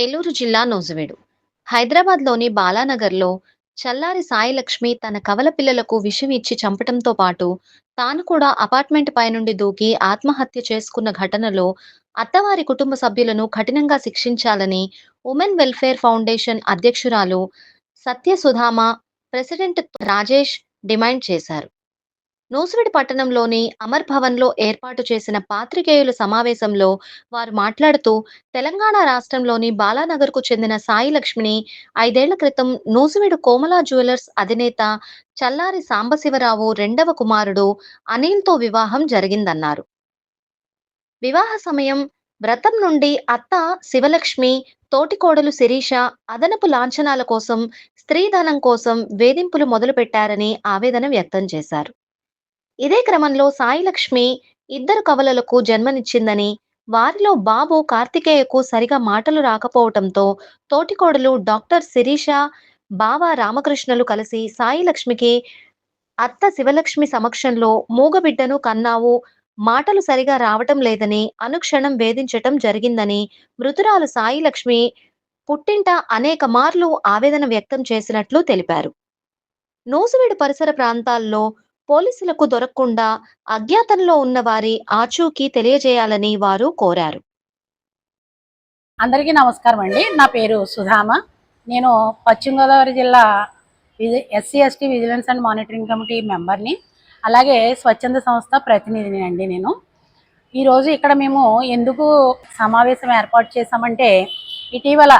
ఏలూరు జిల్లా నూజివీడు. హైదరాబాద్లోని బాలానగర్లో చల్లారి సాయిలక్ష్మి తన కవల పిల్లలకు విషం ఇచ్చి చంపటంతో పాటు తాను కూడా అపార్ట్మెంట్ పై నుండి దూకి ఆత్మహత్య చేసుకున్న ఘటనలో అత్తవారి కుటుంబ సభ్యులను కఠినంగా శిక్షించాలని ఉమెన్ వెల్ఫేర్ ఫౌండేషన్ అధ్యక్షురాలు సత్యసుధామ ప్రెసిడెంట్ రాజేష్ డిమాండ్ చేశారు. నూసివిడి పట్టణంలోని అమర్ భవన్లో ఏర్పాటు చేసిన పాత్రికేయుల సమావేశంలో వారు మాట్లాడుతూ తెలంగాణ రాష్ట్రంలోని బాలానగర్కు చెందిన సాయి లక్ష్మిని ఐదేళ్ళ క్రితం నూజివీడు కోమలా జ్యువెలర్స్ అధినేత చల్లారి సాంబశివరావు రెండవ కుమారుడు అనిల్తో వివాహం జరిగిందన్నారు. వివాహ సమయం వ్రతం నుండి అత్త శివలక్ష్మి తోటికోడలు శిరీష అదనపు లాంఛనాల కోసం స్త్రీధనం కోసం వేధింపులు మొదలుపెట్టారని ఆవేదన వ్యక్తం చేశారు. ఇదే క్రమంలో సాయిలక్ష్మి ఇద్దరు కవలలకు జన్మనిచ్చిందని వారిలో బాబు కార్తికేయకు సరిగా మాటలు రాకపోవటంతో తోటికోడలు డాక్టర్ శిరీష బావ రామకృష్ణలు కలిసి సాయిలక్ష్మికి అత్త శివలక్ష్మి సమక్షంలో మూగబిడ్డను కన్నావు మాటలు సరిగా రావటం లేదని అనుక్షణం వేధించటం జరిగిందని మృతురాలు సాయిలక్ష్మి పుట్టింట అనేక మార్లు ఆవేదన వ్యక్తం చేసినట్లు తెలిపారు. నూసువీడు పరిసర ప్రాంతాల్లో పోలీసులకు దొరకకుండా అజ్ఞాతంలో ఉన్న వారి ఆచూకీ తెలియజేయాలని వారు కోరారు. అందరికీ నమస్కారం అండి. నా పేరు సుధామ. నేను పశ్చిమ గోదావరి జిల్లా విజి SC ST vigilance and monitoring committee మెంబర్ని అలాగే స్వచ్ఛంద సంస్థ ప్రతినిధిని అండి నేను. ఈరోజు ఇక్కడ మేము ఎందుకు సమావేశం ఏర్పాటు చేశామంటే ఇటీవల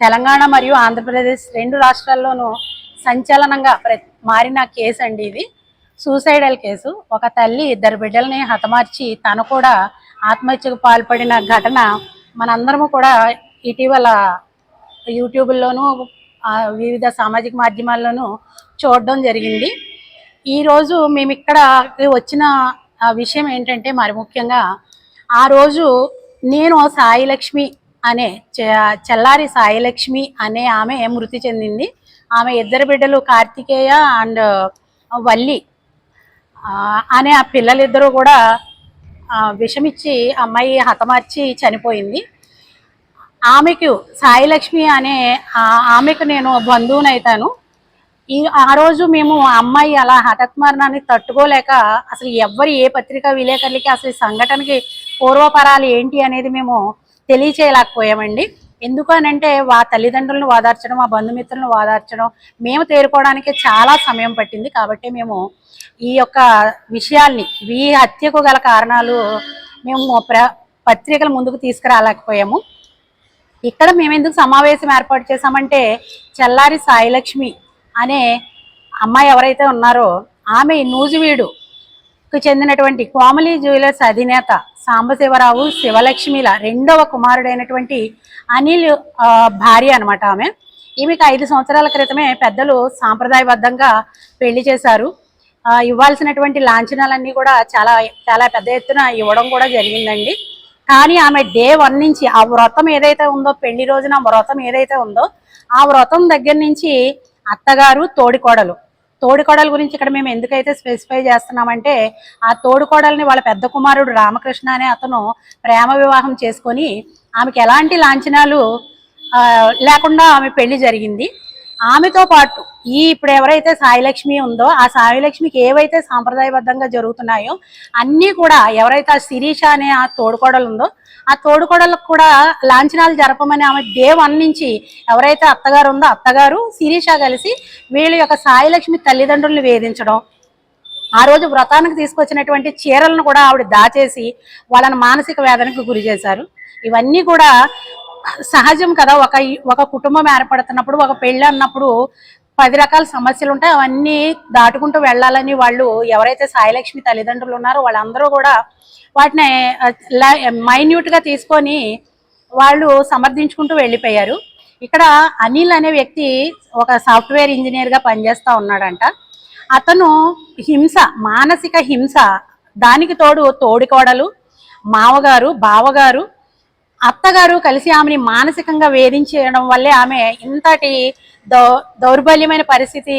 తెలంగాణ మరియు ఆంధ్రప్రదేశ్ రెండు రాష్ట్రాల్లోనూ సంచలనంగా ప్ర మారిన కేసు అండి ఇది. Suicidal case. ఒక తల్లి ఇద్దరు బిడ్డల్ని హతమార్చి తను కూడా ఆత్మహత్యకు పాల్పడిన ఘటన మనందరము కూడా ఇటీవల యూట్యూబ్లోనూ వివిధ సామాజిక మాధ్యమాల్లోనూ చూడడం జరిగింది. ఈరోజు మేము ఇక్కడ వచ్చిన ఆ విషయం ఏంటంటే మరి ముఖ్యంగా ఆ రోజు నేను సాయిలక్ష్మి అనే చెల్లారి సాయిలక్ష్మి అనే ఆమె మృతి చెందింది. ఆమె ఇద్దరు బిడ్డలు కార్తికేయ అండ్ వల్లి అనే ఆ పిల్లలిద్దరూ కూడా విషమిచ్చి అమ్మాయి హతమార్చి చనిపోయింది. ఆమెకు సాయిలక్ష్మి అనే ఆమెకు నేను బంధువునైతాను. ఈ ఆ రోజు మేము ఆ అమ్మాయి అలా హఠాత్మరణాన్ని తట్టుకోలేక అసలు ఎవ్వరు ఏ పత్రికా విలేకరులకి అసలు ఈ సంఘటనకి పూర్వపరాలు ఏంటి అనేది మేము తెలియచేయలేకపోయామండి. ఎందుకు అని అంటే వా తల్లిదండ్రులను వాదార్చడం మా బంధుమిత్రులను వాదార్చడం మేము తేరుకోవడానికి చాలా సమయం పట్టింది. కాబట్టి మేము ఈ యొక్క విషయాల్ని ఈ హత్యకు గల కారణాలు మేము ప్ర పత్రికల ముందుకు తీసుకురాలేకపోయాము. ఇక్కడ మేము ఎందుకు సమావేశం ఏర్పాటు చేశామంటే చెల్లారి సాయిలక్ష్మి అనే అమ్మాయి ఎవరైతే ఉన్నారో ఆమె నూజివీడు కు చెందినటువంటి కోమలి జ్యువెలర్స్ అధినేత సాంబశివరావు శివలక్ష్మిల రెండవ కుమారుడైనటువంటి అనిల్ భార్య అనమాట ఆమె. ఈమెకు ఐదు సంవత్సరాల క్రితమే పెద్దలు సాంప్రదాయబద్ధంగా పెళ్ళి చేశారు. ఇవ్వాల్సినటువంటి లాంఛనాలన్నీ కూడా చాలా చాలా పెద్ద ఎత్తున ఇవ్వడం కూడా జరిగిందండి. కానీ ఆమె డే వన్ నుంచి ఆ వ్రతం ఏదైతే ఉందో పెళ్ళి రోజున ఆ వ్రతం ఏదైతే ఉందో ఆ వ్రతం దగ్గర నుంచి అత్తగారు తోడికోడలు. తోడికోడల గురించి ఇక్కడ మేము ఎందుకైతే స్పెసిఫై చేస్తున్నామంటే ఆ తోడికోడల్ని వాళ్ళ పెద్ద కుమారుడు రామకృష్ణ అనే అతను ప్రేమ వివాహం చేసుకొని ఆమెకి ఎలాంటి లాంఛనాలు లేకుండా ఆమె పెళ్ళి జరిగింది. ఆమెతో పాటు ఈ ఇప్పుడు ఎవరైతే సాయిలక్ష్మి ఉందో ఆ సాయిలక్ష్మికి ఏవైతే సాంప్రదాయబద్ధంగా జరుగుతున్నాయో అన్నీ కూడా ఎవరైతే ఆ శిరీష అనే ఆ తోడుకోడలు ఉందో ఆ తోడుకోడలకు కూడా లాంఛనాలు జరపమని ఆమె డే నుంచి ఎవరైతే అత్తగారు ఉందో అత్తగారు శిరీష కలిసి వీళ్ళ యొక్క సాయిలక్ష్మి తల్లిదండ్రుల్ని వేధించడం ఆ రోజు వ్రతానికి తీసుకొచ్చినటువంటి చీరలను కూడా ఆవిడ దాచేసి వాళ్ళని మానసిక వేదనకు గురి చేశారు. ఇవన్నీ కూడా సహజం కదా. ఒక ఒక కుటుంబం ఏర్పడుతున్నప్పుడు ఒక పెళ్ళి అన్నప్పుడు పది రకాల సమస్యలు ఉంటాయి. అవన్నీ దాటుకుంటూ వెళ్ళాలని వాళ్ళు ఎవరైతే సాయిలక్ష్మి తల్లిదండ్రులు ఉన్నారో వాళ్ళందరూ కూడా వాటిని మైన్యూట్గా తీసుకొని వాళ్ళు సమర్థించుకుంటూ వెళ్ళిపోయారు. ఇక్కడ అనిల్ అనే వ్యక్తి ఒక సాఫ్ట్వేర్ ఇంజనీర్గా ఉన్నాడంట. అతను హింస మానసిక హింస దానికి తోడు తోడికోడలు మావగారు బావగారు అత్తగారు కలిసి ఆమెని మానసికంగా వేధించడం వల్లే ఆమె ఇంతటి దౌ దౌర్బల్యమైన పరిస్థితి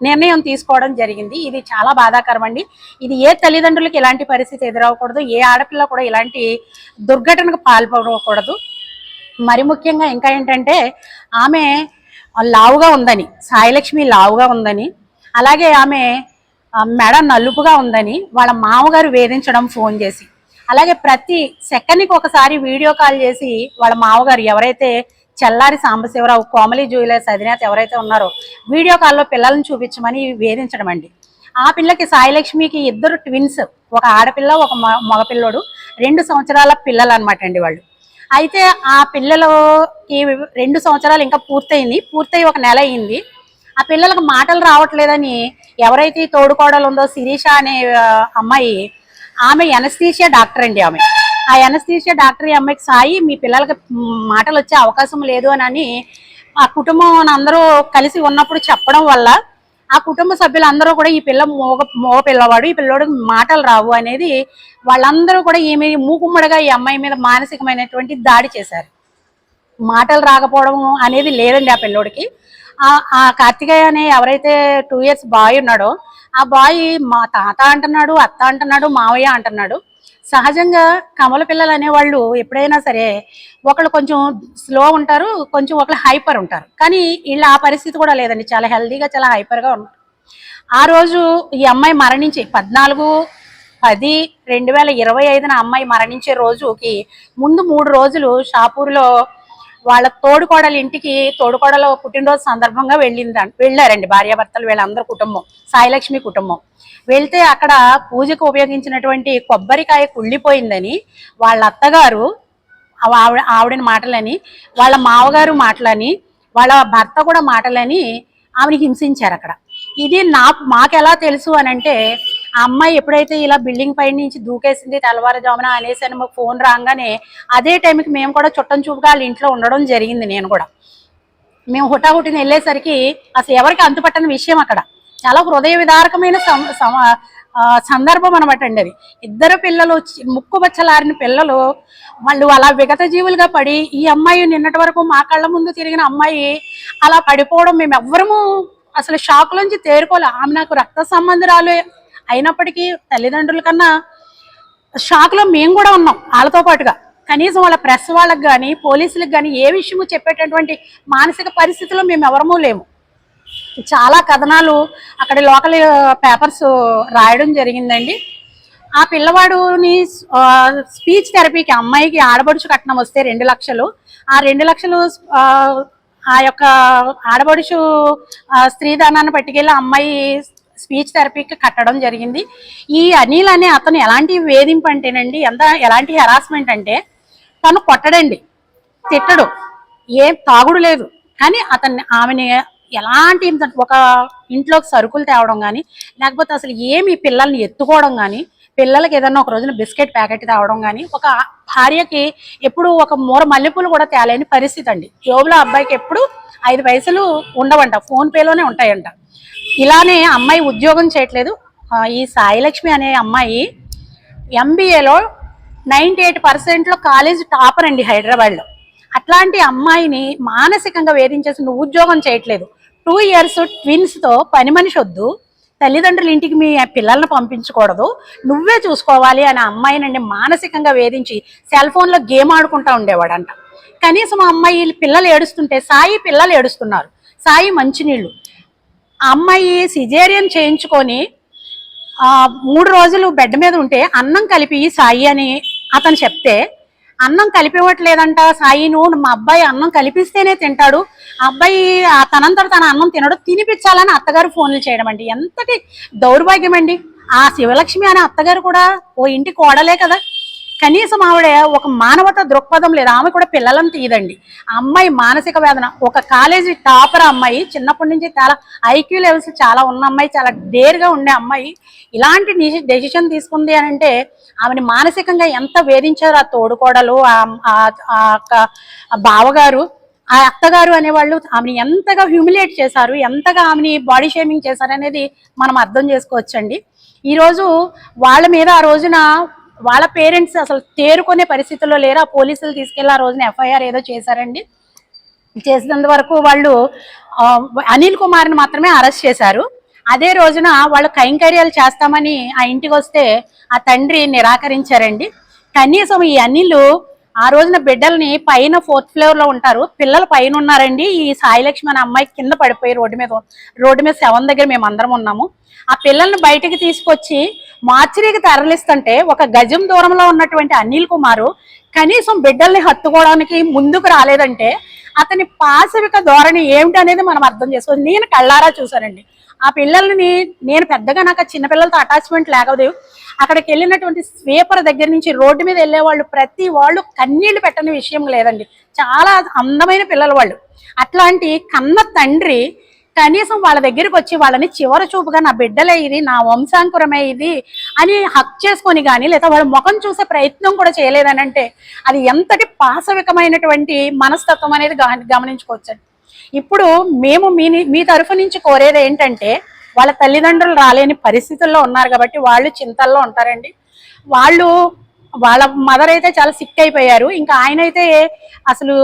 నిర్ణయం తీసుకోవడం జరిగింది. ఇది చాలా బాధాకరం అండి. ఇది ఏ తల్లిదండ్రులకు ఇలాంటి పరిస్థితి ఎదురవ్వకూడదు ఏ ఆడపిల్ల కూడా ఇలాంటి దుర్ఘటనకు పాల్పడకూడదు. మరి ముఖ్యంగా ఇంకా ఏంటంటే ఆమె లావుగా ఉందని సాయిలక్ష్మి లావుగా ఉందని అలాగే ఆమె మెడ నలుపుగా ఉందని వాళ్ళ మామగారు వేధించడం ఫోన్ చేసి అలాగే ప్రతి సెకండ్కి ఒకసారి వీడియో కాల్ చేసి వాళ్ళ మామగారు ఎవరైతే చెల్లారి సాంబశివరావు కోమలి జ్యువెలర్స్ అధినేత ఎవరైతే ఉన్నారో వీడియో కాల్లో పిల్లల్ని చూపించమని వేధించడం అండి. ఆ పిల్లకి సాయిలక్ష్మికి ఇద్దరు ట్విన్స్ ఒక ఆడపిల్ల ఒక మ- మగపిల్లోడు రెండు సంవత్సరాల పిల్లలు అనమాట అండి వాళ్ళు. అయితే ఆ పిల్లలకి రెండు సంవత్సరాలు ఇంకా పూర్తయింది. పూర్తయి ఒక నెల అయింది. ఆ పిల్లలకు మాటలు రావట్లేదని ఎవరైతే తోడుకోడలు ఉందో శిరీష అనే అమ్మాయి ఆమె ఎనస్థీషియా డాక్టర్ అండి ఆమె. ఆ ఎనస్థీషియా డాక్టర్ ఈ అమ్మాయికి సాయి మీ పిల్లలకి మాటలు వచ్చే అవకాశం లేదు అని ఆ కుటుంబం అందరూ కలిసి ఉన్నప్పుడు చెప్పడం వల్ల ఆ కుటుంబ సభ్యులందరూ కూడా ఈ పిల్ల మోగ మోగ పిల్లవాడు ఈ పిల్లోడికి మాటలు రావు అనేది వాళ్ళందరూ కూడా ఈమె మూకుమ్మడిగా ఈ అమ్మాయి మీద మానసికమైనటువంటి దాడి చేశారు. మాటలు రాకపోవడం అనేది లేదండి ఆ పిల్లోడికి. ఆ ఆ కార్తికేయ అనే ఎవరైతే టూ ఇయర్స్ బాయ్ ఉన్నాడో ఆ బాయ్ మా తాత అంటున్నాడు అత్త అంటున్నాడు మావయ్య అంటున్నాడు. సహజంగా కమల పిల్లలు అనేవాళ్ళు ఎప్పుడైనా సరే ఒకళ్ళు కొంచెం స్లో ఉంటారు కొంచెం ఒకళ్ళు హైపర్ ఉంటారు. కానీ వీళ్ళు ఆ పరిస్థితి కూడా లేదండి. చాలా హెల్దీగా చాలా హైపర్గా ఉన్నారు. ఆ రోజు ఈ అమ్మాయి మరణించి పద్నాలుగు పది రెండు వేల ఇరవై ఐదున అమ్మాయి మరణించే రోజుకి ముందు మూడు రోజులు షాపూర్లో వాళ్ళ తోడుకోడలు ఇంటికి తోడుకోడల పుట్టినరోజు సందర్భంగా వెళ్ళింది వెళ్ళారండి. భార్యాభర్తలు వీళ్ళందరూ కుటుంబం సాయిలక్ష్మి కుటుంబం. వెళ్తే అక్కడ పూజకు ఉపయోగించినటువంటి కొబ్బరికాయ కుళ్ళిపోయిందని వాళ్ళ అత్తగారు ఆవిడ ఆవిడని మాటలని వాళ్ళ మావగారు మాటలని వాళ్ళ భర్త కూడా మాటలని ఆమెని హింసించారు అక్కడ ఇది నా మాకెలా తెలుసు అని అంటే ఆ అమ్మాయి ఎప్పుడైతే ఇలా బిల్డింగ్ పై నుంచి దూకేసింది తెల్లవారుజామున అనేసి అని మాకు ఫోన్ రాగానే అదే టైంకి మేము కూడా చుట్టం చూపుగా వాళ్ళ ఇంట్లో ఉండడం జరిగింది నేను కూడా. మేము హుటాహుటిని వెళ్ళేసరికి అసలు ఎవరికి అంతుపట్టని విషయం అక్కడ. చాలా హృదయ విదారకమైన సందర్భం అనమాట అండి అది. ఇద్దరు పిల్లలు ముక్కు బచ్చలారిన పిల్లలు వాళ్ళు అలా విగత జీవులుగా పడి ఈ అమ్మాయి నిన్నటి వరకు మా కళ్ళ ముందు తిరిగిన అమ్మాయి అలా పడిపోవడం మేము ఎవ్వరము అసలు షాక్ నుంచి తేరుకోలే. ఆమె నాకు రక్త సంబంధురాలు అయినప్పటికీ తల్లిదండ్రుల కన్నా షాక్లో మేము కూడా ఉన్నాం వాళ్ళతో పాటుగా. కనీసం వాళ్ళ ప్రెస్ వాళ్ళకి కానీ పోలీసులకు కానీ ఏ విషయము చెప్పేటటువంటి మానసిక పరిస్థితిలో మేము ఎవరమూ లేము. చాలా కథనాలు అక్కడ లోకల్ పేపర్స్ రాయడం జరిగిందండి. ఆ పిల్లవాడుని స్పీచ్ థెరపీకి అమ్మాయికి ఆడబడుచు కట్నం వస్తే రెండు లక్షలు. ఆ రెండు లక్షలు ఆ, యొక్క ఆడబడుచు స్త్రీదానాన్ని పట్టుకెళ్ళి అమ్మాయి స్పీచ్ థెరపీకి కట్టడం జరిగింది. ఈ అనిల్ అనే అతను ఎలాంటి వేధింపు అంటేనండి ఎంత ఎలాంటి హెరాస్మెంట్ అంటే తను కొట్టడండి తిట్టడు ఏం తాగుడు లేదు. కానీ అతన్ని ఆమెని ఎలాంటి ఒక ఇంట్లోకి సరుకులు తేవడం కానీ లేకపోతే అసలు ఏమి పిల్లల్ని ఎత్తుకోవడం కానీ పిల్లలకి ఏదన్నా ఒక రోజున బిస్కెట్ ప్యాకెట్ తేవడం కానీ ఒక భార్యకి ఎప్పుడు ఒక మూర మల్లెపూలు కూడా తేలేని పరిస్థితి అండి. జోబులో అబ్బాయికి ఎప్పుడు ఐదు పైసలు ఉండవంట ఫోన్పేలోనే ఉంటాయంట. ఇలానే అమ్మాయి ఉద్యోగం చేయట్లేదు. ఈ సాయిలక్ష్మి అనే అమ్మాయి ఎంబీఏలో నైంటీ ఎయిట్ పర్సెంట్లో కాలేజ్ టాపర్ అండి హైదరాబాద్లో. అట్లాంటి అమ్మాయిని మానసికంగా వేధించేసి నువ్వు ఉద్యోగం చేయట్లేదు. టూ ఇయర్స్ ట్విన్స్తో పని మనిషి వద్దు. తల్లిదండ్రుల ఇంటికి మీ పిల్లల్ని పంపించకూడదు. నువ్వే చూసుకోవాలి అనే అమ్మాయినండి మానసికంగా వేధించి సెల్ ఫోన్లో గేమ్ ఆడుకుంటా ఉండేవాడంట. కనీసం ఆ అమ్మాయి పిల్లలు ఏడుస్తుంటే సాయి పిల్లలు ఏడుస్తున్నారు. సాయి మంచినీళ్ళు. ఆ అమ్మాయి సిజేరియన్ చేయించుకొని ఆ మూడు రోజులు బెడ్ మీద ఉంటే అన్నం కలిపి సాయి అని అతను చెప్తే అన్నం కలిపివ్వట్లేదంట సాయి నువ్వు మా అబ్బాయి అన్నం కలిపిస్తేనే తింటాడు. అబ్బాయి ఆ తనంతట తన అన్నం తినడు తినిపించాలని అత్తగారు ఫోన్లు చేయడం అండి. ఎంతటి దౌర్భాగ్యం అండి ఆ శివలక్ష్మి అనే అత్తగారు కూడా ఓ ఇంటి కోడలే కదా. కనీసం ఆవిడ ఒక మానవత దృక్పథం లేదు. ఆమె కూడా పిల్లలను తీయదండి ఆ అమ్మాయి మానసిక వేదన. ఒక కాలేజీ టాపర్ అమ్మాయి చిన్నప్పటి నుంచి చాలా ఐక్యూ లెవెల్స్ చాలా ఉన్న అమ్మాయి చాలా డేర్గా ఉండే అమ్మాయి. ఇలాంటి డెసిషన్ తీసుకుంది అని అంటే ఆమెని మానసికంగా ఎంత వేధించారు ఆ తోడుకోడలు ఆ- ఆ బావగారు ఆ అత్తగారు అనేవాళ్ళు ఆమెని ఎంతగా హ్యూమిలేట్ చేశారు ఎంతగా ఆమెని బాడీ షేమింగ్ చేశారు అనేది మనం అర్థం చేసుకోవచ్చండి. ఈరోజు వాళ్ళ మీద ఆ రోజున వాళ్ళ పేరెంట్స్ అసలు తేరుకునే పరిస్థితుల్లో లేరు. ఆ పోలీసులు తీసుకెళ్ళి ఆ రోజున ఎఫ్ఐఆర్ ఏదో చేశారండి. చేసినంత వరకు వాళ్ళు అనిల్ కుమార్ని మాత్రమే అరెస్ట్ చేశారు. అదే రోజున వాళ్ళు కైంకర్యాలు చేస్తామని ఆ ఇంటికి వస్తే ఆ తండ్రి నిరాకరించారండి. కనీసం ఈ అనిల్ ఆ రోజున బిడ్డల్ని పైన ఫోర్త్ ఫ్లోర్లో ఉంటారు. పిల్లలు పైన ఉన్నారండి. ఈ సాయిలక్ష్మి అనే అమ్మాయి కింద పడిపోయి రోడ్డు మీద రోడ్డు మీద సెవెన్ దగ్గర మేము అందరం ఉన్నాము. ఆ పిల్లల్ని బయటకు తీసుకొచ్చి మార్చిరీకి తరలిస్తుంటే ఒక గజం దూరంలో ఉన్నటువంటి అనిల్ కుమారు కనీసం బిడ్డల్ని హత్తుకోవడానికి ముందుకు రాలేదంటే అతని పాశవిక ధోరణి ఏమిటి అనేది మనం అర్థం చేసుకోవాలి. నేను కళ్ళారా చూశానండి. ఆ పిల్లల్ని నేను పెద్దగా నాకు చిన్నపిల్లలతో చిన్న పిల్లలతో అటాచ్మెంట్ లేకపోతే అక్కడికి వెళ్ళినటువంటి స్వీపర్ దగ్గర నుంచి రోడ్డు మీద వెళ్ళే వాళ్ళు ప్రతి వాళ్ళు కన్నీళ్ళు పెట్టని విషయం లేదండి. చాలా అందమైన పిల్లలు వాళ్ళు. అట్లాంటి కన్న తండ్రి కనీసం వాళ్ళ దగ్గరికి వచ్చి వాళ్ళని చివరి చూపుగా నా బిడ్డలే ఇది నా వంశాంకురమే ఇది అని హక్ చేసుకొని కానీ లేదా వాళ్ళ ముఖం చూసే ప్రయత్నం కూడా చేయలేదని అంటే అది ఎంతటి పాశవికమైనటువంటి మనస్తత్వం అనేది గమనించుకోవచ్చండి. ఇప్పుడు మేము మీ మీ తరఫు నుంచి కోరేది ఏంటంటే వాళ్ళ తల్లిదండ్రులు రాలేని పరిస్థితుల్లో ఉన్నారు కాబట్టి వాళ్ళు చింతల్లో ఉంటారండి. వాళ్ళు వాళ్ళ మదర్ అయితే చాలా సిక్ అయిపోయారు. ఇంకా ఆయన అయితే అసలు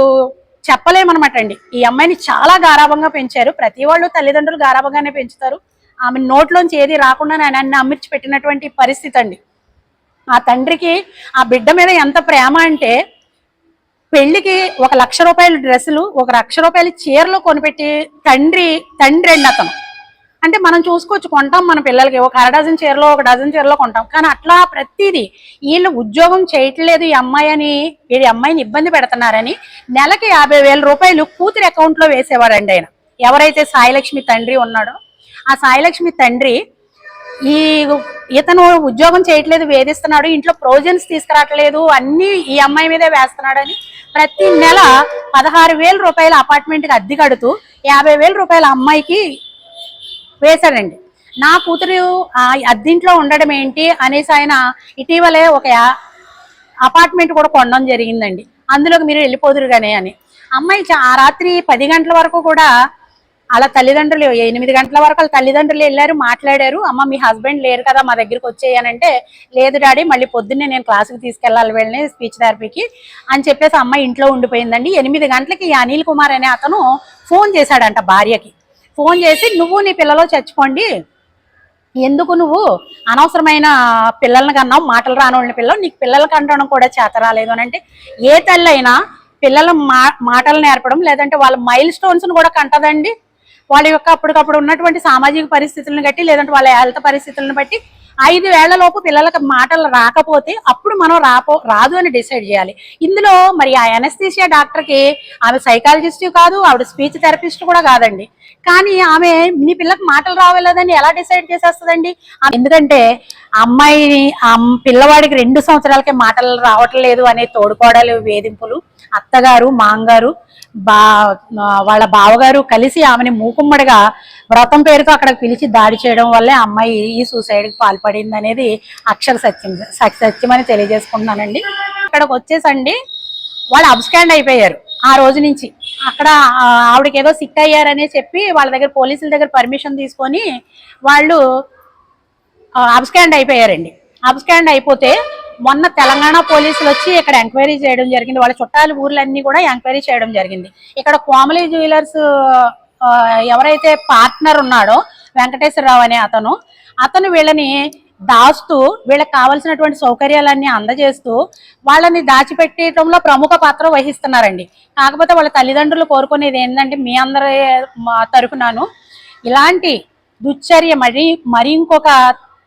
చెప్పలేమనమాట అండి. ఈ అమ్మాయిని చాలా గారాభంగా పెంచారు. ప్రతి వాళ్ళు తల్లిదండ్రులు గారాభంగానే పెంచుతారు. ఆమె నోట్లోంచి ఏది రాకుండా నన్ను అన్ని అమర్చి పెట్టినటువంటి పరిస్థితి అండి. ఆ తండ్రికి ఆ బిడ్డ మీద ఎంత ప్రేమ అంటే పెళ్ళికి ఒక లక్ష రూపాయల డ్రెస్సులు ఒక లక్ష రూపాయల చీరలు కొనిపెట్టి తండ్రి తండ్రి అండి అతను. అంటే మనం చూసుకోవచ్చు కొంటాం మన పిల్లలకి. ఒక అర డజన్ చీరలో ఒక డజన్ చీరలో కొంటాం. కానీ అట్లా ప్రతిదీ వీళ్ళు ఉద్యోగం చేయట్లేదు ఈ అమ్మాయి అని వీడి అమ్మాయిని ఇబ్బంది పెడుతున్నారని నెలకి యాభై వేల రూపాయలు కూతురి అకౌంట్లో వేసేవారండి ఆయన. ఎవరైతే సాయిలక్ష్మి తండ్రి ఉన్నాడో ఆ సాయిలక్ష్మి తండ్రి ఈ ఇతను ఉద్యోగం చేయట్లేదు వేధిస్తున్నాడు ఇంట్లో ప్రొవిజన్స్ తీసుకురావట్లేదు అన్ని ఈ అమ్మాయి మీదే వేస్తున్నాడని ప్రతి నెల పదహారు వేల రూపాయల అపార్ట్మెంట్కి అద్దె కడుతూ యాభై వేల రూపాయల అమ్మాయికి వేశాడండి. నా కూతురు ఆ అద్దింట్లో ఉండడం ఏంటి అనేసి ఆయన ఇటీవలే ఒక అపార్ట్మెంట్ కూడా కొనడం జరిగిందండి. అందులోకి మీరు వెళ్ళిపోదురుగానే అని. అమ్మాయి ఆ రాత్రి పది గంటల వరకు కూడా అలా తల్లిదండ్రులు ఎనిమిది గంటల వరకు వాళ్ళ తల్లిదండ్రులు వెళ్ళారు మాట్లాడారు. అమ్మ మీ హస్బెండ్ లేరు కదా మా దగ్గరికి వచ్చేయనంటే లేదు డాడీ మళ్ళీ పొద్దున్నే నేను క్లాసుకి తీసుకెళ్ళాలి వెళ్ళి స్పీచ్ థెరపీకి అని చెప్పేసి అమ్మాయి ఇంట్లో ఉండిపోయిందండి. ఎనిమిది గంటలకి అనిల్ కుమార్ అనే అతను ఫోన్ చేశాడంట భార్యకి. ఫోన్ చేసి నువ్వు నీ పిల్లలో చచ్చిపోండి. ఎందుకు నువ్వు అనవసరమైన పిల్లల్ని కన్నావు మాటలు రానోళ్ళని పిల్లలు నీకు పిల్లలు కంటడం కూడా చేత రాలేదు అని అంటే ఏ తల్లి అయినా పిల్లల మా మాటలు నేర్పడం లేదంటే వాళ్ళ మైల్ స్టోన్స్ను కూడా కంటదండి. వాళ్ళ యొక్క అప్పటికప్పుడు ఉన్నటువంటి సామాజిక పరిస్థితులను బట్టి లేదంటే వాళ్ళ హెల్త్ పరిస్థితులను బట్టి ఐదు వేళ్ళ లోపు పిల్లలకు మాటలు రాకపోతే అప్పుడు మనం రాపో రాదు అని డిసైడ్ చేయాలి. ఇందులో మరి ఆ ఎనస్థీషియా డాక్టర్కి ఆమె సైకాలజిస్ట్ కాదు ఆవిడ స్పీచ్ థెరపిస్ట్ కూడా కాదండి. కానీ ఆమె మీ పిల్లకి మాటలు రావలేదని ఎలా డిసైడ్ చేసేస్తుందండి? ఎందుకంటే అమ్మాయిని పిల్లవాడికి రెండు సంవత్సరాలకే మాటలు రావట్లేదు అనే తోడుకోడలు వేధింపులు అత్తగారు మాంగారు బా వాళ్ళ బావగారు కలిసి ఆమెని మూకుమ్మడిగా వ్రతం పేరుతో అక్కడికి పిలిచి దాడి చేయడం వల్లే అమ్మాయి ఈ సూసైడ్కి పాల్పడింది అనేది అక్షర సత్యం సత్యం అని తెలియజేసుకుంటున్నానండి. అక్కడికి వచ్చేసండి వాళ్ళు అబ్స్కాండ్ అయిపోయారు ఆ రోజు నుంచి. అక్కడ ఆవిడకి ఏదో సిక్ అయ్యారనే చెప్పి వాళ్ళ దగ్గర పోలీసుల దగ్గర పర్మిషన్ తీసుకొని వాళ్ళు అబ్స్కాండ్ అయిపోయారండి. అబ్స్కాండ్ అయిపోతే మొన్న తెలంగాణ పోలీసులు వచ్చి ఇక్కడ ఎంక్వైరీ చేయడం జరిగింది. వాళ్ళ చుట్టాల ఊర్లన్నీ కూడా ఎంక్వైరీ చేయడం జరిగింది. ఇక్కడ కోమలి జ్యువెలర్స్ ఎవరైతే పార్ట్నర్ ఉన్నాడో వెంకటేశ్వరరావు అనే అతను అతను వీళ్ళని దాస్తూ వీళ్ళకి కావలసినటువంటి సౌకర్యాలన్నీ అందజేస్తూ వాళ్ళని దాచిపెట్టడంలో ప్రముఖ పాత్ర వహిస్తున్నారండి. కాకపోతే వాళ్ళ తల్లిదండ్రులు కోరుకునేది ఏంటంటే మీ అందరి మా తరఫునాను ఇలాంటి దుశ్చర్య మరి మరి ఇంకొక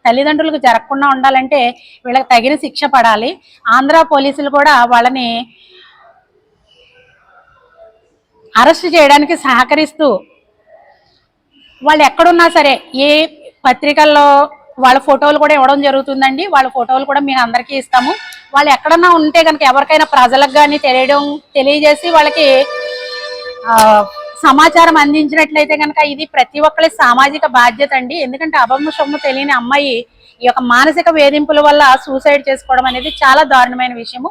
తల్లిదండ్రులకు జరగకుండా ఉండాలంటే వీళ్ళకి తగిన శిక్ష పడాలి. ఆంధ్ర పోలీసులు కూడా వాళ్ళని అరెస్ట్ చేయడానికి సహకరిస్తూ వాళ్ళు ఎక్కడున్నా సరే ఏ పత్రికల్లో వాళ్ళ ఫోటోలు కూడా ఇవ్వడం జరుగుతుందండి. వాళ్ళ ఫోటోలు కూడా మేము అందరికీ ఇస్తాము. వాళ్ళు ఎక్కడన్నా ఉంటే కనుక ఎవరికైనా ప్రజలకు కానీ తెలియడం తెలియజేసి వాళ్ళకి ఆ, సమాచారం అందించినట్లయితే కనుక ఇది ప్రతి ఒక్కరి సామాజిక బాధ్యత అండి. ఎందుకంటే అభమ్మ సొమ్ము తెలియని అమ్మాయి ఈ యొక్క మానసిక వేధింపుల వల్ల సూసైడ్ చేసుకోవడం అనేది చాలా దారుణమైన విషయము.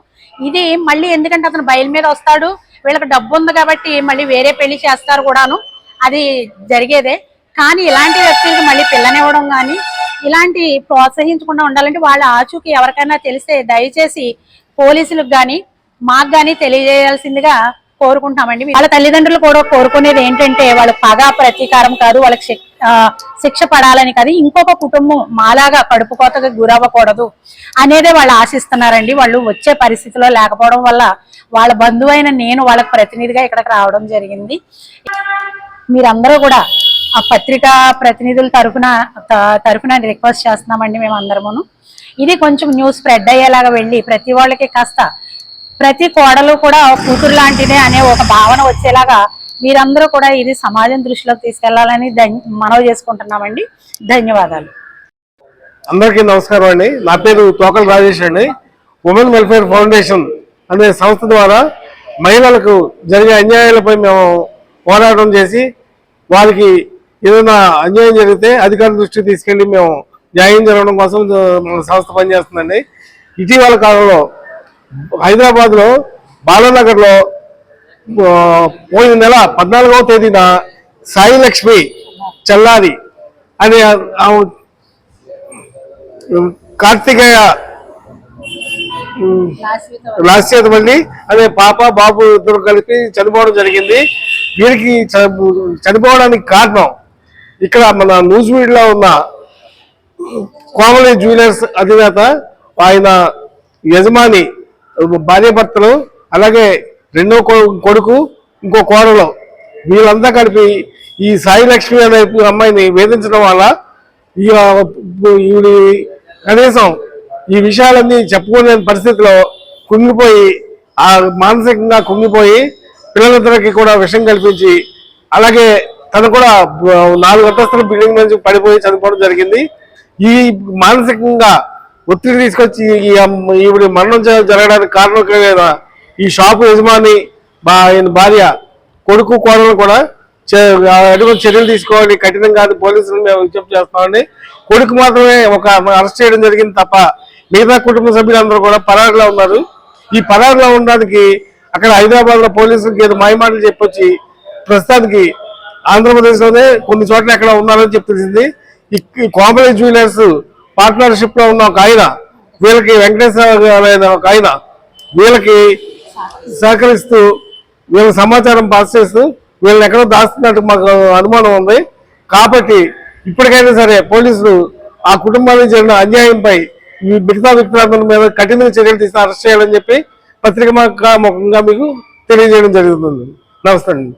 ఇది మళ్ళీ ఎందుకంటే అతను బయలు మీద వస్తాడు వీళ్ళకి డబ్బు ఉంది కాబట్టి మళ్ళీ వేరే పెళ్ళి చేస్తారు కూడాను. అది జరిగేదే. కానీ ఇలాంటి వ్యక్తులకు మళ్ళీ పిల్లనివ్వడం కానీ ఇలాంటి ప్రోత్సహించకుండా ఉండాలంటే వాళ్ళ ఆచూకీ ఎవరికైనా తెలిస్తే దయచేసి పోలీసులకు కానీ మాకు కానీ తెలియజేయాల్సిందిగా కోరుకుంటామండి. వాళ్ళ తల్లిదండ్రులు కూడా కోరుకునేది ఏంటంటే వాళ్ళు పగ ప్రతీకారం కాదు వాళ్ళకి శిక్ష పడాలని కాదు ఇంకొక కుటుంబం మాలాగా కడుపు కోతగా గురవ్వకూడదు అనేదే వాళ్ళు ఆశిస్తున్నారండి. వాళ్ళు వచ్చే పరిస్థితిలో లేకపోవడం వల్ల వాళ్ళ బంధువైన నేను వాళ్ళకి ప్రతినిధిగా ఇక్కడికి రావడం జరిగింది. మీరందరూ కూడా ఆ పత్రికా ప్రతినిధుల తరఫున తరఫున రిక్వెస్ట్ చేస్తున్నామండి మేము అందరమును ఇది కొంచెం న్యూస్ స్ప్రెడ్ అయ్యేలాగా వెళ్ళి ప్రతి వాళ్ళకి కాస్త ప్రతి కోడలు కూడా కూతురు లాంటిదే అనే ఒక భావన వచ్చేలాగా మీరందరూ కూడా ఇది సమాజం దృష్టిలోకి తీసుకెళ్ళాలని మనవి చేసుకుంటున్నామండి. ధన్యవాదాలు. అందరికీ నమస్కారం అండి. నా పేరు తోకల రాజేష్ అండి. ఉమెన్ వెల్ఫేర్ ఫౌండేషన్ అనే సంస్థ ద్వారా మహిళలకు జరిగే అన్యాయాలపై మేము పోరాటం చేసి వారికి ఏదైనా అన్యాయం జరిగితే అధికారుల దృష్టికి తీసుకెళ్ళి మేము న్యాయం జరగడం కోసం మన సంస్థ పనిచేస్తుందండి. ఇటీవల కాలంలో హైదరాబాద్లో బాలానగర్లో పోయిన నెల పద్నాలుగవ తేదీన సాయి లక్ష్మి చల్లారి అనే కార్తికేయ లాస్యత మళ్ళీ అదే పాప బాబు ఇద్దరు కలిపి చనిపోవడం జరిగింది. వీరికి చనిపోవడానికి కారణం ఇక్కడ మన న్యూస్ మీడియాలో ఉన్న కోమలి జ్యువెలర్స్ అధినేత ఆయన యజమాని భార్య భర్తలు అలాగే రెండో కొ- కొడుకు ఇంకో కోడలు వీళ్ళంతా కలిపి ఈ సాయి లక్ష్మి అనే అమ్మాయిని వేధించడం వల్ల ఈ ఈవిడి కనీసం ఈ విషయాలన్నీ చెప్పుకోలేని పరిస్థితిలో కుంగిపోయి ఆ మానసికంగా కుంగిపోయి పిల్లలందరికీ కూడా విషం కల్పించి అలాగే తను కూడా నాలుగు అంతస్తుల బిల్డింగ్ నుంచి పడిపోయి చనిపోవడం జరిగింది. ఈ మానసికంగా ఒత్తిడి తీసుకొచ్చి ఈవిడ మరణం జరగడానికి జరగడానికి లేదా? ఈ షాపు యజమాని బా ఆయన భార్య కొడుకు కోడలు కూడా చే- అటువంటి చర్యలు తీసుకోవాలి. కఠినంగా అని పోలీసులు మేము విజ్ఞప్తి చేస్తామండి కొడుకు మాత్రమే ఒక అరెస్ట్ చేయడం జరిగింది తప్ప మిగతా కుటుంబ సభ్యులందరూ కూడా పరారులో ఉన్నారు. ఈ పరారులో ఉండడానికి అక్కడ హైదరాబాద్లో పోలీసులకి ఏదో మాయమాటలు చెప్పొచ్చి ప్రస్తుతానికి ఆంధ్రప్రదేశ్లోనే కొన్ని చోట్ల ఎక్కడ ఉన్నారని చెప్పి తెలిసింది. ఈ కోమలి జ్యువెలర్స్ పార్ట్నర్షిప్లో ఉన్న ఒక ఆయన వీళ్ళకి వెంకటేశ్వర గారు అనే ఒక ఆయన వీళ్ళకి సహకరిస్తూ వీళ్ళ సమాచారం పాస్ చేస్తూ వీళ్ళని ఎక్కడో దాస్తున్నట్టు మాకు అనుమానం ఉంది. కాబట్టి ఇప్పటికైనా సరే పోలీసులు ఆ కుటుంబానికి జరిగిన అన్యాయంపై ఈ మిగతా విక్రాంతుల మీద కఠిన చర్యలు తీసి అరెస్ట్ చేయాలని చెప్పి పత్రిక ముఖంగా మీకు తెలియజేయడం జరుగుతుంది. నమస్తే అండి.